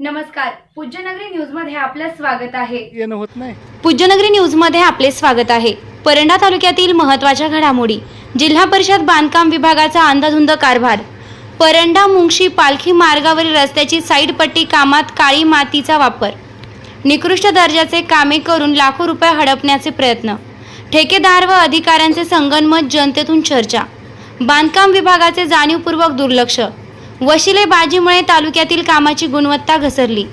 नमस्कार पूज्यनगरी न्यूजमध्ये आपलं स्वागत आहे. येणं होत नाही. पूज्यनगरी न्यूजमध्ये आपले स्वागत आहे. परंडा तालुक्यातील महत्त्वाच्या घडामोडी जिल्हा परिषद बांधकाम विभागाचा अंधाधुंद कारभार. परंडा मुंगशी पालखी मार्गावरील रस्त्याची साईड पट्टी कामात काळी मातीचा वापर. निकृष्ट दर्जाचे कामे करून लाखो रुपये हडपण्याचे प्रयत्न. ठेकेदार व अधिकाऱ्यांचे संगनमत जनतेतून चर्चा. बांधकाम विभागाचे जाणीवपूर्वक दुर्लक्ष. वशिलेबाजीमुळे तालुक्यातील कामाची गुणवत्ता घसरली.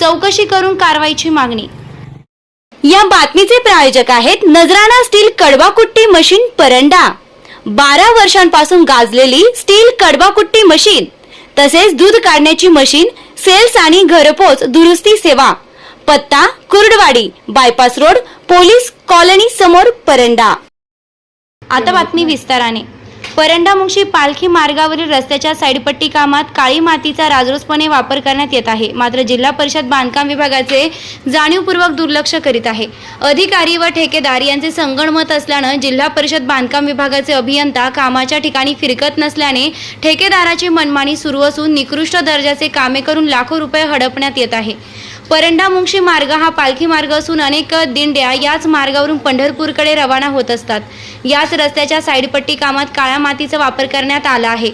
चौकशी करून कारवाईची मागणी. या बातमीचे प्रायोजक आहेत नजराणा स्टील कडवाकुट्टी मशीन परंडा. बारा वर्षांपासून गाजलेली स्टील कडवाकुट्टी मशीन तसेच दूध काढण्याची मशीन सेल्स आणि घरपोच दुरुस्ती सेवा पत्ता Kurduwadi bypass road police colony समोर परंडा. आता बातमी विस्ताराने. परंडा पालखी मार्गावरील रस्त्याच्या साईडपट्टी कामात काळी मातीचा राजरोसपणे वापर करण्यात येत आहे. मात्र जिल्हा परिषद बांधकाम विभागाचे जाणीवपूर्वक दुर्लक्ष करीत आहे. अधिकारी व ठेकेदार यांचे संगणमत असल्यानं जिल्हा परिषद बांधकाम विभागाचे अभियंता कामाच्या ठिकाणी फिरकत नसल्याने ठेकेदाराची मनमानी सुरू असून निकृष्ट दर्जाचे कामे करून लाखो रुपये हडपण्यात येत आहे. परंडा मुंगशी मार्ग हा पालखी मार्ग असून अनेक दिंड्या याच मार्गावरून पंढरपूरकडे रवाना होत असतात. याच रस्त्याच्या साईडपट्टी कामात काळ्या मातीचा वापर करण्यात आला आहे.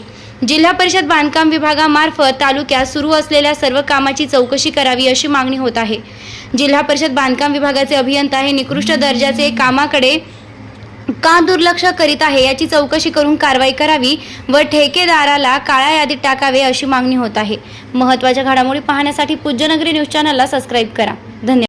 जिल्हा परिषद बांधकाम विभागामार्फत तालुक्यात सुरू असलेल्या सर्व कामाची चौकशी करावी अशी मागणी होत आहे. जिल्हा परिषद बांधकाम विभागाचे अभियंता हे निकृष्ट दर्जाचे कामाकडे का दुर्लक्ष करीत आहे याची चौकशी करून कारवाई करावी व ठेकेदाराला काळ्या यादीत टाकावे अशी मागणी होत आहे. महत्त्वाच्या घडामोडी पाहण्यासाठी पूज्यनगरी न्यूज चॅनलला सबस्क्राईब करा. धन्यवाद.